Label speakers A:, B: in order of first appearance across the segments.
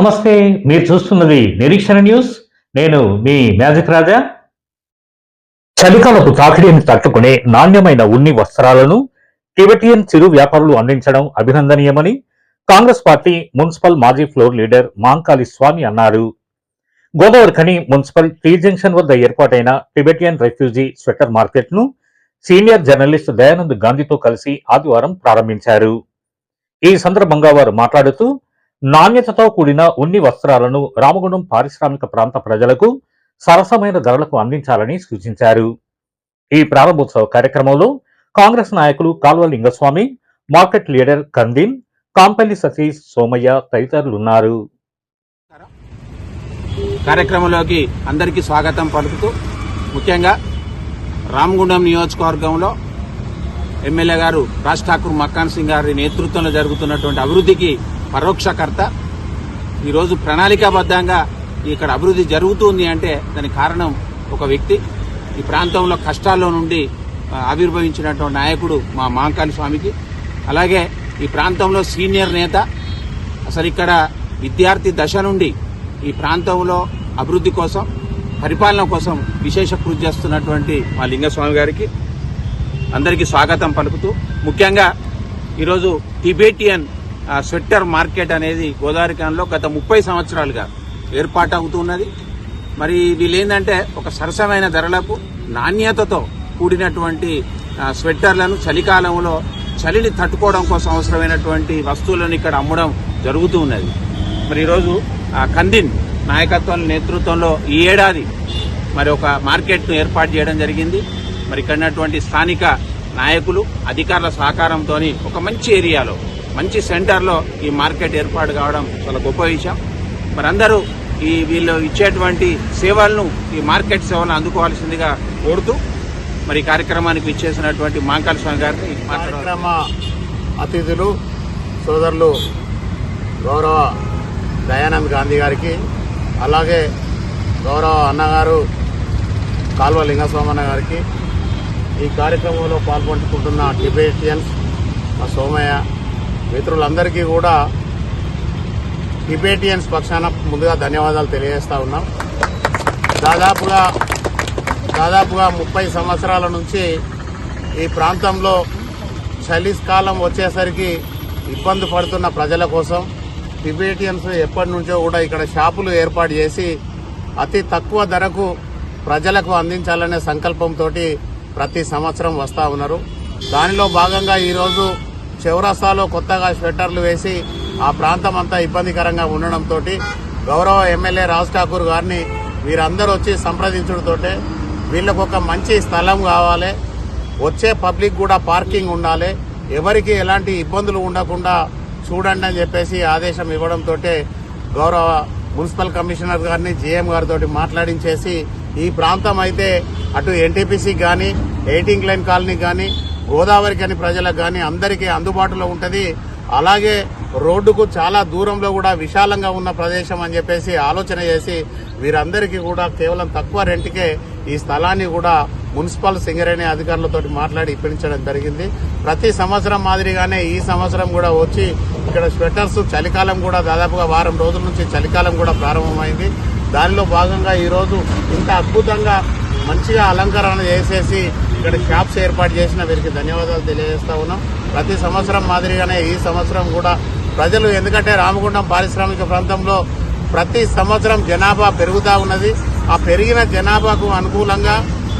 A: నమస్తే మీరు చూస్తున్నది నిరీక్షణ న్యూస్. నేను మీ మ్యాజిక్ రాజా. చలికాలపు తాకిడిని తట్టుకునే నాణ్యమైన ఉన్ని వస్త్రాలను టిబెటియన్ చిరు వ్యాపారులు అందించడం అభినందనీయమని కాంగ్రెస్ పార్టీ మున్సిపల్ మాజీ ఫ్లోర్ లీడర్ మాంకాళి స్వామి అన్నారు. గోదావరిఖని మున్సిపల్ టీ జంక్షన్ వద్ద ఏర్పాటైన టిబెటియన్ రెఫ్యూజీ స్వెటర్ మార్కెట్ను సీనియర్ జర్నలిస్ట్ దయానంద్ గాంధీతో కలిసి ఆదివారం ప్రారంభించారు. ఈ సందర్భంగా వారు మాట్లాడుతూ నాణ్యతతో కూడిన ఉన్ని వస్త్రాలను రామగుండం పారిశ్రామిక ప్రాంత ప్రజలకు సరసమైన ధరలకు అందించాలని సూచించారు. ఈ ప్రారంభోత్సవ కార్యక్రమంలో కాంగ్రెస్ నాయకులు కాల్వ లింగస్వామి మార్కెట్ లీడర్ కందీన్ కాంపల్లి సతీష్ సోమయ్య తదితరులున్నారు.
B: కార్యక్రమంలోకి అందరికీ స్వాగతం పలుకుతూ ముఖ్యంగా రామగుండం నియోజకవర్గంలో ఎమ్మెల్యే గారు రాజ్ ఠాకూర్ మక్కాన్ సింగ్ గారి నేతృత్వంలో జరుగుతున్నటువంటి అభివృద్ధికి పరోక్షకర్త. ఈరోజు ప్రణాళికాబద్ధంగా ఇక్కడ అభివృద్ధి జరుగుతుంది అంటే దానికి కారణం ఒక వ్యక్తి. ఈ ప్రాంతంలో కష్టాల్లో నుండి ఆవిర్భవించినటువంటి నాయకుడు మా మాంకాని స్వామికి. అలాగే ఈ ప్రాంతంలో సీనియర్ నేత అసలు ఇక్కడ విద్యార్థి దశ నుండి ఈ ప్రాంతంలో అభివృద్ధి కోసం పరిపాలన కోసం విశేష కృషి చేస్తున్నటువంటి మా లింగస్వామి గారికి అందరికీ స్వాగతం పలుకుతూ ముఖ్యంగా ఈరోజు టిబేటియన్ స్వెట్టర్ మార్కెట్ అనేది గోదావరి గత ముప్పై సంవత్సరాలుగా ఏర్పాటు అవుతున్నది మరి వీళ్ళేందంటే ఒక సరసమైన ధరలకు నాణ్యతతో కూడినటువంటి స్వెట్టర్లను చలికాలంలో చలిని తట్టుకోవడం కోసం అవసరమైనటువంటి వస్తువులను ఇక్కడ అమ్మడం జరుగుతూ ఉన్నది మరి ఈరోజు ఆ, కందిన్ నాయకత్వం నేతృత్వంలో ఈ ఏడాది మరి ఒక మార్కెట్ను ఏర్పాటు చేయడం జరిగింది. మరి ఇక్కడ స్థానిక నాయకులు అధికారుల సహకారంతో ఒక మంచి ఏరియాలో మంచి సెంటర్లో ఈ మార్కెట్ ఏర్పాటు కావడం చాలా గొప్ప విషయం. మరి అందరూ ఈ వీళ్ళు ఇచ్చేటువంటి సేవలను ఈ మార్కెట్ సేవలను అందుకోవాల్సిందిగా కోరుతూ మరి కార్యక్రమానికి ఇచ్చేసినటువంటి మాంకాల స్వామి గారిని
C: కార్యక్రమ అతిథులు సోదరులు గౌరవ దయానంద్ గాంధీ గారికి అలాగే గౌరవ అన్నగారు కాల్వ లింగస్వామన్న గారికి ఈ కార్యక్రమంలో పాల్గొంటుకుంటున్న టిబేటియన్స్ మా సోమయ్య మిత్రులందరికీ కూడా టిబేటియన్స్ పక్షాన ముందుగా ధన్యవాదాలు తెలియజేస్తా ఉన్నాం. దాదాపుగా దాదాపుగా ముప్పై సంవత్సరాల నుంచి ఈ ప్రాంతంలో చలికాలం వచ్చేసరికి ఇబ్బంది పడుతున్న ప్రజల కోసం టిబేటియన్స్ ఎప్పటి నుంచో కూడా ఇక్కడ షాపులు ఏర్పాటు చేసి అతి తక్కువ ధరకు ప్రజలకు అందించాలనే సంకల్పంతో ప్రతి సంవత్సరం వస్తూ ఉన్నారు. దానిలో భాగంగా ఈరోజు చౌరస్తాలో కొత్తగా స్వెటర్లు వేసి ఆ ప్రాంతం అంతా ఇబ్బందికరంగా ఉండడంతో గౌరవ ఎమ్మెల్యే రాజ్ ఠాకూర్ గారిని వీరందరూ వచ్చి సంప్రదించడంతోటే వీళ్ళకు ఒక మంచి స్థలం కావాలి. వచ్చే పబ్లిక్ కూడా పార్కింగ్ ఉండాలి. ఎవరికి ఎలాంటి ఇబ్బందులు ఉండకుండా చూడండి అని చెప్పేసి ఆదేశం ఇవ్వడంతో గౌరవ మున్సిపల్ కమిషనర్ గారిని జీఎం గారితో మాట్లాడించేసి ఈ ప్రాంతం అయితే అటు ఎన్టీపీసీ కానీ ఎయిటింగ్ లైన్ కాలనీ కానీ గోదావరి కానీ ప్రజలకు కానీ అందరికీ అందుబాటులో ఉంటుంది. అలాగే రోడ్డుకు చాలా దూరంలో కూడా విశాలంగా ఉన్న ప్రదేశం అని చెప్పేసి ఆలోచన చేసి వీరందరికీ కూడా కేవలం తక్కువ రెంట్కే ఈ స్థలాన్ని కూడా మున్సిపల్ సింగరేణి అధికారులతో మాట్లాడి ఇప్పించడం జరిగింది. ప్రతి సంవత్సరం మాదిరిగానే ఈ సంవత్సరం కూడా వచ్చి ఇక్కడ స్వెటర్స్ చలికాలం కూడా దాదాపుగా వారం రోజుల నుంచి చలికాలం కూడా ప్రారంభమైంది. దానిలో భాగంగా ఈరోజు ఇంత అద్భుతంగా మంచిగా అలంకరణ చేసేసి ఇక్కడ షాప్స్ ఏర్పాటు చేసిన వీరికి ధన్యవాదాలు తెలియజేస్తా ఉన్నాం. ప్రతి సంవత్సరం మాదిరిగానే ఈ సంవత్సరం కూడా ప్రజలు ఎందుకంటే రామగుండం పారిశ్రామిక ప్రాంతంలో ప్రతి సంవత్సరం జనాభా పెరుగుతూ ఉన్నది. ఆ పెరిగిన జనాభాకు అనుకూలంగా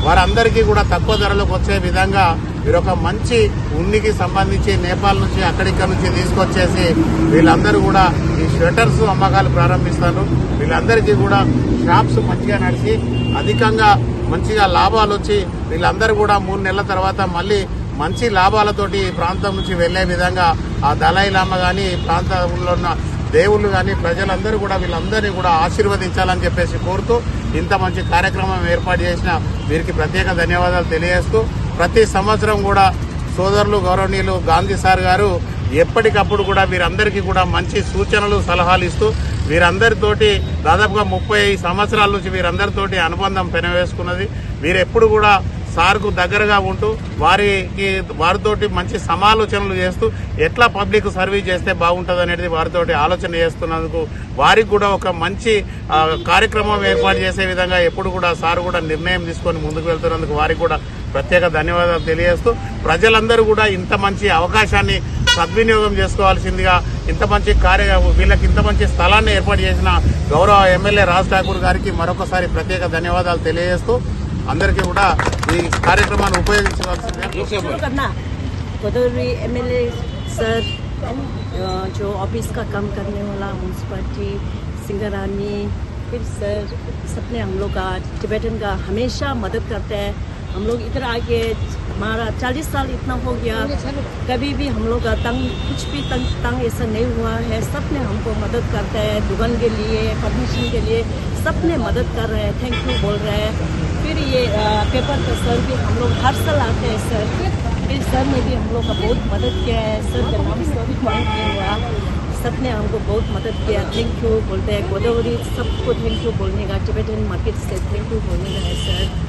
C: వారందరికీ కూడా తక్కువ ధరలకు వచ్చే విధంగా వీరొక మంచి ఉన్నికి సంబంధించి నేపాల్ నుంచి అక్కడిక్కడి నుంచి తీసుకొచ్చేసి వీళ్ళందరూ కూడా ఈ స్వెటర్స్ అమ్మకాలు ప్రారంభిస్తారు. వీళ్ళందరికీ కూడా షాప్స్ మంచిగా నడిచి అధికంగా మంచిగా లాభాలు వచ్చి వీళ్ళందరూ కూడా మూడు నెలల తర్వాత మళ్ళీ మంచి లాభాలతోటి ఈ ప్రాంతం నుంచి వెళ్ళే విధంగా ఆ దళాయి లామ కానీ ఈ ప్రాంతంలో ఉన్న దేవుళ్ళు కానీ ప్రజలందరూ కూడా వీళ్ళందరినీ కూడా ఆశీర్వదించాలని చెప్పేసి కోరుతూ ఇంత మంచి కార్యక్రమం ఏర్పాటు చేసిన వీరికి ప్రత్యేక ధన్యవాదాలు తెలియజేస్తూ ప్రతి సంవత్సరం కూడా సోదరులు గౌరవనీయులు గాంధీ సార్ గారు ఎప్పటికప్పుడు కూడా వీరందరికీ కూడా మంచి సూచనలు సలహాలు ఇస్తూ వీరందరితోటి దాదాపుగా ముప్పై సంవత్సరాల నుంచి వీరందరితోటి అనుబంధం పెనవేసుకున్నది. వీరెప్పుడు కూడా సార్కు దగ్గరగా ఉంటూ వారికి వారితోటి మంచి సమాలోచనలు చేస్తూ ఎట్లా పబ్లిక్ సర్వీస్ చేస్తే బాగుంటుంది అనేది వారితోటి ఆలోచన చేస్తున్నందుకు వారికి కూడా ఒక మంచి కార్యక్రమం ఏర్పాటు చేసే విధంగా ఎప్పుడు కూడా సార్ కూడా నిర్ణయం తీసుకొని ముందుకు వెళ్తున్నందుకు వారికి కూడా ప్రత్యేక ధన్యవాదాలు తెలియజేస్తూ ప్రజలందరూ కూడా ఇంత మంచి అవకాశాన్ని సద్వినియోగం చేసుకోవాల్సిందిగా ఇంత మంచి కార్య వీళ్ళకి ఇంత మంచి స్థలాన్ని ఏర్పాటు చేసిన గౌరవ ఎమ్మెల్యే రాజ్ ఠాకూర్ గారికి మరొకసారి ప్రత్యేక ధన్యవాదాలు తెలియజేస్తూ అందరికీ కూడా ఈ కార్యక్రమాన్ని ఉపయోగించవలసిందిగా
D: शुरू करना गोदावरी एम एल सर अ, जो ऑफिस का काम करने वाला म्यूनसिपालिटी सिंगरानी फिर सर सबने हम लोग का टिबेटन का हमेशा मदद करते हैं हम लोग इधर आके हमारा चालीस साल इतना हो गया। कभी भी हम लोग का तंग, कुछ भी तंग तंग ऐसा नहीं हुआ है। सबने हमको मदद करते हैं, दुकान के लिए परमिशन के लिए। सबने मदद कर रहे हैं थैंक यू बोल रहे हैं। फिर ये पेपर का सर भी हम लोग हर साल आते हैं सर फिर सर ने भी हम लोग का बहुत मदद किया है। सर का नाम सभी मांग नहीं हुआ सबने हमको बहुत मदद किया। थैंक यू बोलते हैं। गोदावरी सबको थैंक यू बोलने का टिबेटन मार्केट से थैंक यू बोलने का है सर